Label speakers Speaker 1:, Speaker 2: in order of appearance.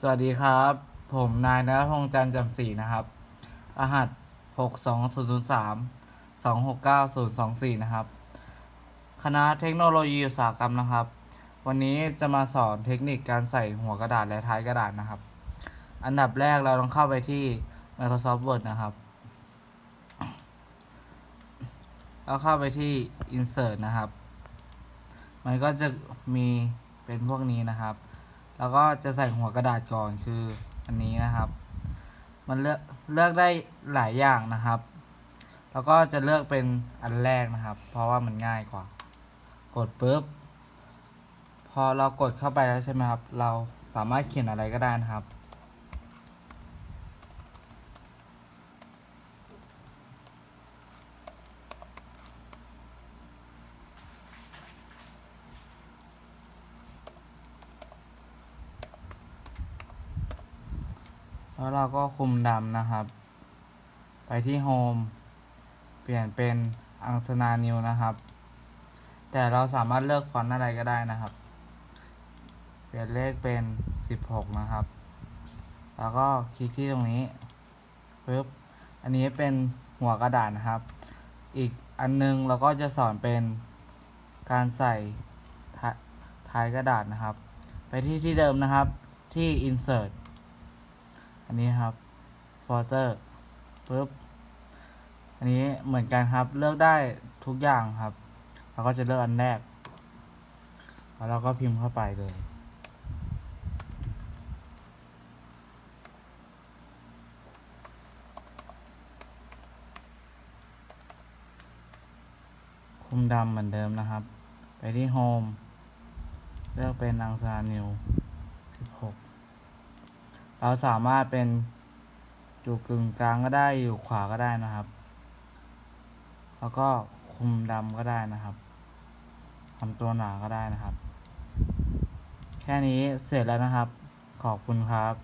Speaker 1: สวัสดีครับ ผมนายนรพงษ์จันทร์จำศรีนะครับ รหัส 6 2 0 0 3 2 6 9 0 2 4 นะครับ คณะเทคโนโลยีอุตสาหกรรมนะครับ วันนี้จะมาสอนเทคนิคการใส่หัวกระดาษและท้ายกระดาษนะครับ อันดับแรกเราต้องเข้าไปที่ Microsoft Word นะครับ แล้วเข้าไปที่ Insert นะครับ มันก็จะมีเป็นพวกนี้นะครับ แล้วก็จะใส่หัวกระดาษก่อนคืออันนี้นะครับ มันเลือกเลือกได้หลายอย่างนะครับ แล้วก็จะเลือกเป็นอันแรกนะครับ เพราะว่ามันง่ายกว่า กดปุ๊บ พอเรากดเข้าไปแล้วใช่ไหมครับ เราสามารถเขียนอะไรก็ได้นะครับ แล้วเราก็คุมดำนะครับ ไปที่โฮมเปลี่ยนเป็นอังสนานิวนะครับ แต่เราสามารถเลือกฟอนต์อะไรก็ได้นะครับ เปลี่ยนเลขเป็น 16 นะครับ แล้วก็คลิกที่ตรงนี้ปึ๊บอันนี้เป็นหัวกระดาษนะครับ อีกอันนึงเราก็จะสอนเป็นการใส่ท้าท้ายกระดาษนะครับ ไปที่ที่เดิมนะครับที่ insert อันนี้ครับ folder ปึ๊บ อันนี้เหมือนกันครับ เลือกได้ทุกอย่างครับ เราก็จะเลือกอันแรก แล้วเราก็พิมพ์เข้าไปเลย คุมดำเหมือนเดิมนะครับ ไปที่โฮมเลือกเป็นอังซานิว เราสามารถเป็นอยู่กึ่งกลางก็ได้อยู่ขวาก็ได้นะครับ แล้วก็คุมดำก็ได้นะครับทำตัวหนาก็ได้นะครับ แค่นี้เสร็จแล้วนะครับ ขอบคุณครับ